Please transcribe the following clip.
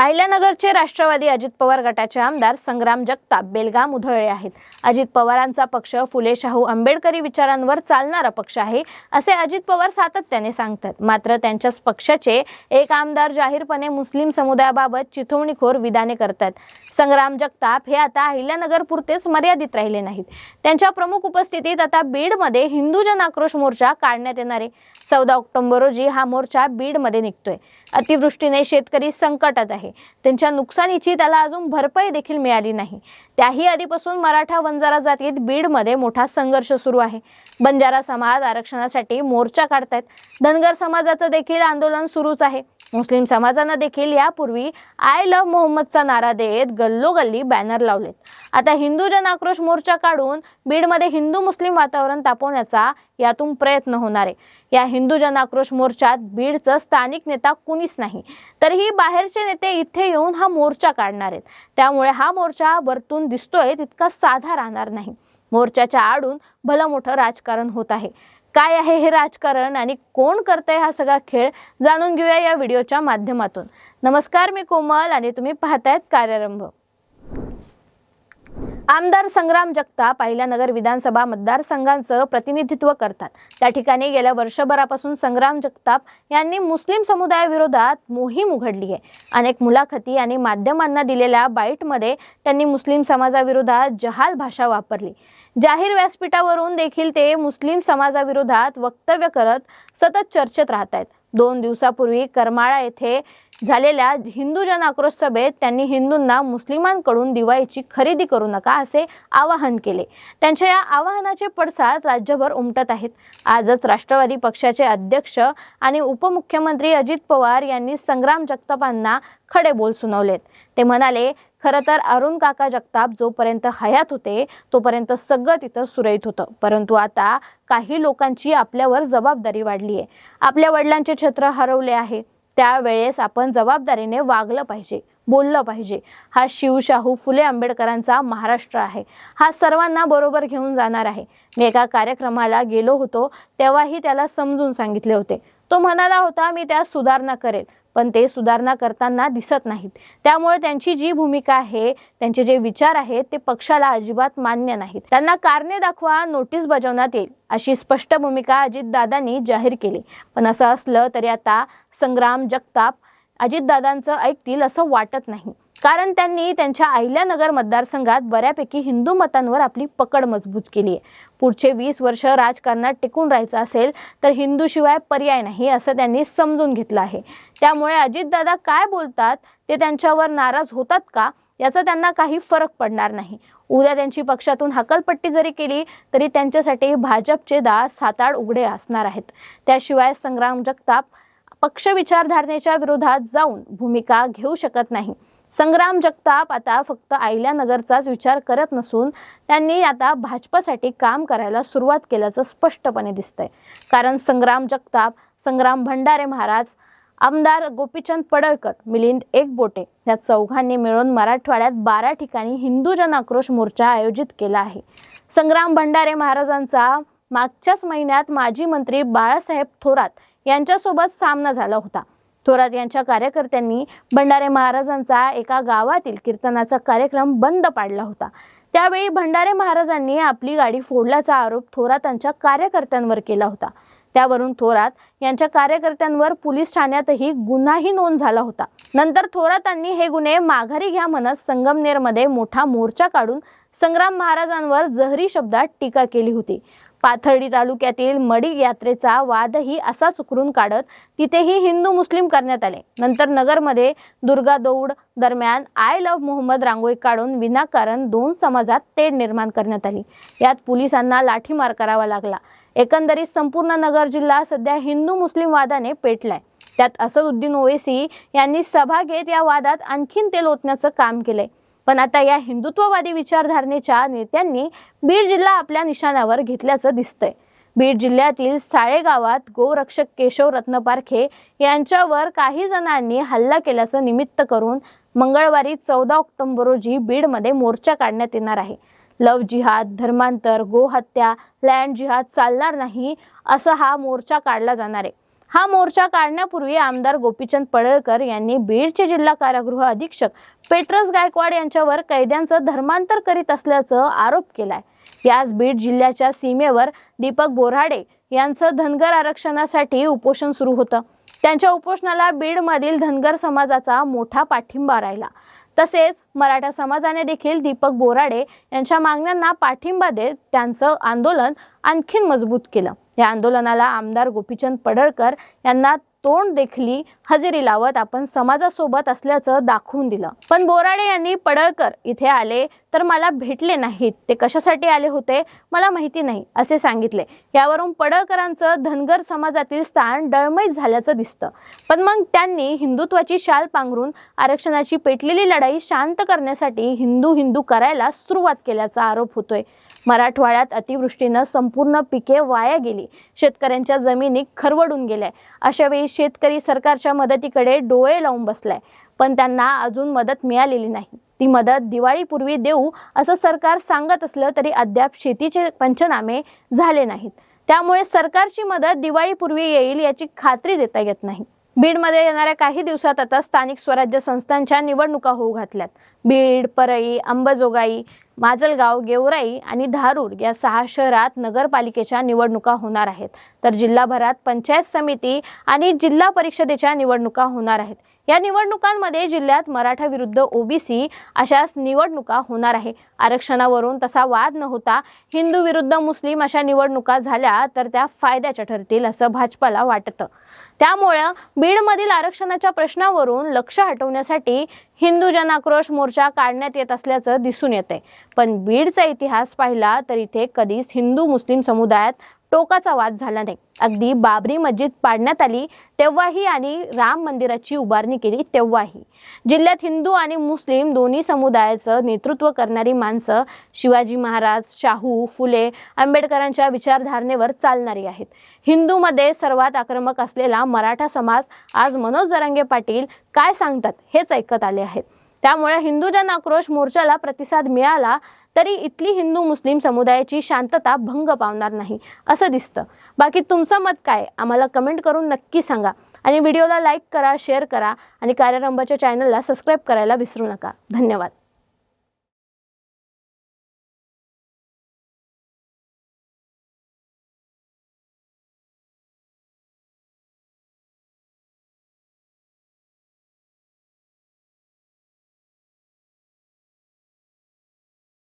अहिल्यानगरचे राष्ट्रवादी अजित पवार गटाचे आमदार संग्राम जगताप बेलगाम उधळले आहेत. अजित पवारांचा पक्ष फुले शाहू आंबेडकरी विचारांवर चालणारा पक्ष आहे असे अजित पवार सातत्याने सांगतात. मात्र त्यांच्याच पक्षाचे एक आमदार जाहीरपणे मुस्लिम समुदायाबाबत चिथवणीखोर विधाने करतात. संग्राम जगताप हे आता अहिल्यानगर पुरतेच मर्यादित राहिले नाहीत. त्यांच्या प्रमुख उपस्थितीत आता बीडमध्ये हिंदू जन आक्रोश मोर्चा काढण्यात येणार आहे. चौदा ऑक्टोबर रोजी हा मोर्चा बीडमध्ये निघतोय. अतिवृष्टीने शेतकरी संकटात आहे. त्यांच्या नुकसानीची त्याला अजून भरपाई देखील मिळाली नाही. त्याही आधीपासून मराठा वंजारा जातीत बीडमध्ये मोठा संघर्ष सुरू आहे. बंजारा समाज आरक्षणासाठी मोर्चा काढतायत. धनगर समाजाचं देखील आंदोलन सुरूच आहे. मुस्लिम समाजानं देखील यापूर्वी आय लव्ह मोहम्मदचा नारा देत गल्लोगल्ली बॅनर लावलेत. आता हिंदू जन आक्रोश मोर्चा काढून बीडमध्ये हिंदू मुस्लिम वातावरण तापवण्याचा यातून प्रयत्न होणार आहे. या हिंदू जन आक्रोश मोर्चात बीडचं स्थानिक नेता कुणीच नाही. तरीही बाहेरचे नेते इथे येऊन हा मोर्चा काढणार आहेत. त्यामुळे हा मोर्चा वरतून दिसतोय तितका साधा राहणार नाही. मोर्चाच्या आडून भलं मोठं राजकारण होत आहे. काय आहे हे राजकारण आणि कोण करतंय हा सगळा खेळ जाणून घेऊया या व्हिडिओच्या माध्यमातून. नमस्कार मी कोमल आणि तुम्ही पाहतायत कार्यारंभ. आमदार संग्राम जगताप अहिल्यानगर विधानसभा मतदारसंघांचं प्रतिनिधित्व करतात. त्या ठिकाणी गेल्या वर्षभरापासून संग्राम जगताप यांनी मुस्लिम समुदायाविरोधात मोहीम उघडली आहे. अनेक मुलाखती आणि माध्यमांना दिलेल्या बाईटमध्ये त्यांनी मुस्लिम समाजाविरोधात जहाल भाषा वापरली. जाहीर व्यासपीठावरून देखील ते मुस्लिम समाजाविरोधात वक्तव्य करत सतत चर्चेत राहत आहेत दोन दिवसापूर्वी करमाळा येथे झालेल्या हिंदू जन आक्रोश सभेत त्यांनी हिंदूंना मुस्लिमांकडून दिवाळीची खरेदी करू नका असे आवाहन केले. त्यांच्या या आवाहनाचे पडसाद राज्यभर उमटत आहेत. आजच राष्ट्रवादी पक्षाचे अध्यक्ष आणि उपमुख्यमंत्री अजित पवार यांनी संग्राम जगतापांना खडे बोल सुनावलेत. ते म्हणाले खरं तर अरुण काका जगताप जोपर्यंत हयात होते तोपर्यंत सगळं तिथं सुरळीत होतं. परंतु आता काही लोकांची आपल्यावर जबाबदारी वाढली आहे आपल्या वडिलांचे छत्र हरवले आहे. त्यावेळेस आपण जबाबदारीने वागलं पाहिजे बोललं पाहिजे. हा शिवशाहू फुले आंबेडकरांचा महाराष्ट्र आहे. हा सर्वांना बरोबर घेऊन जाणार आहे. मी एका कार्यक्रमाला गेलो होतो तेव्हाही त्याला समजून सांगितले होते. तो म्हणाला होता मी त्यात सुधारणा करेल. पण ते सुधारणा करताना दिसत नाहीत. त्यामुळे त्यांची जी भूमिका आहे त्यांचे जे विचार आहेत ते पक्षाला अजिबात मान्य नाहीत. त्यांना कारणे दाखवा नोटीस बजावण्यात येईल अशी स्पष्ट भूमिका अजितदादांनी जाहीर केली. पण असं असलं तरी आता संग्राम जगताप अजितदादांचं ऐकतील असं वाटत नाही. कारण त्यांनी त्यांच्या अहिल्यानगर मतदारसंघात बऱ्यापैकी हिंदू मतांवर आपली पकड मजबूत केली आहे. पुढचे वीस वर्ष राजकारणात टिकून राहायचं असेल तर हिंदूशिवाय पर्याय नाही असं त्यांनी समजून घेतलं आहे. त्यामुळे अजितदादा काय बोलतात? ते त्यांच्यावर नाराज होतात का? याचा त्यांना काही फरक पडणार नाही. उद्या त्यांची पक्षातून हकलपट्टी जरी केली तरी त्यांच्यासाठी भाजपचे दार साताड उघडे असणार आहेत. त्याशिवाय संग्राम जगताप पक्ष विचारधारणेच्या विरोधात जाऊन भूमिका घेऊ शकत नाही. संग्राम जगताप आता फक्त अहिल्यानगरचाच विचार करत नसून त्यांनी आता भाजपसाठी काम करायला सुरुवात केल्याचं स्पष्टपणे दिसतंय. कारण संग्राम जगताप संग्राम भंडारे महाराज आमदार गोपीचंद पडळकर मिलिंद एकबोटे या चौघांनी मिळून मराठवाड्यात बारा ठिकाणी हिंदू जन आक्रोश मोर्चा आयोजित केला आहे. संग्राम भंडारे महाराजांचा मागच्याच महिन्यात माजी मंत्री बाळासाहेब थोरात यांच्यासोबत सामना झाला होता. थोरात यांच्या कार्यकर्त्यांनी भंडारे महाराजांचा एका गावातील कीर्तनाचा कार्यक्रम बंद पाडला होता. त्यावेळी भंडारे महाराजांनी आपली गाडी फोडल्याचा आरोप थोरातांच्या कार्यकर्त्यांवर केला होता. त्यावरून थोरात यांच्या कार्यकर्त्यांवर पोलीस ठाण्यातही गुन्हाही नोंद झाला होता. नंतर थोरातांनी हे गुन्हे माघारी घ्या म्हणत संगमनेरमध्ये मोठा मोर्चा काढून संग्राम महाराजांवर जहरी शब्दात टीका केली होती. पाथर्डी तालुक्यातील मडी यात्रेचा वादही असाच उकरून काढत तिथेही हिंदू मुस्लिम करण्यात आले. नंतर नगरमध्ये दुर्गा दौड दरम्यान आय लव्ह मोहम्मद रांगोळी काढून विनाकारण दोन समाजात तेढ निर्माण करण्यात आली. यात पोलिसांना लाठीमार करावा लागला. एकंदरीत संपूर्ण नगर जिल्हा सध्या हिंदू मुस्लिम वादाने पेटलाय. त्यात असदुद्दीन ओवेसी यांनी सभा घेत या वादात आणखीन तेल ओतण्याचं काम केलंय. पण आता या हिंदुत्ववादी विचारधारणेच्या नेत्यांनी बीड जिल्हा आपल्या निशाण्यावर घेतल्याचं दिसतंय. बीड जिल्ह्यातील साळेगावात गोरक्षक केशव रत्नपारखे यांच्यावर काही जणांनी हल्ला केल्याचं निमित्त करून मंगळवारी चौदा ऑक्टोबर रोजी बीडमध्ये मोर्चा काढण्यात येणार आहे. लव जिहाद धर्मांतर गोहत्या लँड जिहाद चालणार नाही असा हा मोर्चा काढला जाणार आहे. हा मोर्चा काढण्यापूर्वी आमदार गोपीचंद पडळकर यांनी बीडचे जिल्हा कारागृह अधीक्षक पेट्रस गायकवाड यांच्यावर कैद्यांचं धर्मांतर करीत असल्याचं आरोप केलाय. याच बीड जिल्ह्याच्या सीमेवर दीपक बोराडे यांचं धनगर आरक्षणासाठी उपोषण सुरू होतं. त्यांच्या उपोषणाला बीडमधील धनगर समाजाचा मोठा पाठिंबा राहिला. तसेच मराठा समाजाने देखील दीपक बोराडे यांच्या मागण्यांना पाठिंबा देत त्यांचं आंदोलन आणखीन मजबूत केलं. या आंदोलनाला आमदार गोपीचंद पडळकर यांना तोंड देखली हजेरी लावत आपण समाजासोबत असल्याचं दाखवून दिलं. पण बोराडे यांनी पडळकर इथे आले तर मला भेटले नाहीत. ते कशासाठी आले होते मला माहिती नाही असे सांगितले. यावरून पडळकरांचं धनगर समाजातील स्थान डळमळीत झाल्याचं दिसतं. पण मग त्यांनी हिंदुत्वाची शाल पांघरून आरक्षणाची पेटलेली लढाई शांत करण्यासाठी हिंदू हिंदू करायला सुरुवात केल्याचा आरोप होतोय. मराठवाड्यात अतिवृष्टीनं संपूर्ण पिके वाया गेली. शेतकऱ्यांच्या जमिनी खरवडून गेल्या. अशावेळी शेतकरी सरकारच्या मदतीकडे डोळे लावून बसलाय. पण त्यांना अजून मदत मिळालेली नाही. ती मदत दिवाळीपूर्वी देऊ असं सरकार सांगत असलं तरी अद्याप शेतीचे पंचनामे झाले नाहीत. त्यामुळे सरकारची मदत दिवाळीपूर्वी येईल याची खात्री देता येत नाही. बीडमध्ये येणाऱ्या काही दिवसात आता स्थानिक स्वराज्य संस्थांच्या निवडणुका होऊ घातल्यात. बीड परळी अंबाजोगाई माजलगाव गेवराई आणि धारूर या सहा शहरात नगरपालिकेच्या निवडणुका होणार आहेत. तर जिल्हाभरात पंचायत समिती आणि जिल्हा परिषदेच्या निवडणुका होणार आहेत. या निवडणुकांमध्ये जिल्ह्यात मराठा विरुद्ध ओबीसी अशाच निवडणुका होणार आहे. आरक्षणावरून तसा वाद न होता हिंदू विरुद्ध मुस्लिम अशा निवडणुका झाल्या तर त्या फायद्याच्या ठरतील असं भाजपाला वाटतं. त्यामुळं बीडमधील आरक्षणाच्या प्रश्नावरून लक्ष हटवण्यासाठी हिंदू जनाक्रोश मोर्चा काढण्यात येत असल्याचं दिसून येते पण बीडचा इतिहास पाहिला तर इथे कधीच हिंदू मुस्लिम समुदायात टोकाचा वाद झाला नाही. अगदी बाबरी मस्जिद पाडण्यात आली तेव्हाही आणि राम मंदिराची उभारणी केली तेव्हाही. जिल्ह्यात हिंदू आणि मुस्लिम दोन्ही समुदायाचं नेतृत्व करणारी माणसं शिवाजी महाराज शाहू फुले आंबेडकरांच्या विचारधारणेवर चालणारी आहेत. हिंदूमध्ये सर्वात आक्रमक असलेला मराठा समाज आज मनोज जरांगे पाटील काय सांगतात हेच ऐकत आले आहेत. त्यामुळे हिंदू जन आक्रोश मोर्चाला प्रतिसाद मिळाला तरी इथली हिंदू मुस्लिम समुदायाची शांतता भंग पावणार नाही असं दिसतं. बाकी तुमचं मत काय? आम्हाला कमेंट करून नक्की सांगा. आणि व्हिडिओला लाईक करा शेअर करा आणि कार्यरंभाच्या चॅनलला सबस्क्राईब करायला विसरू नका. धन्यवाद.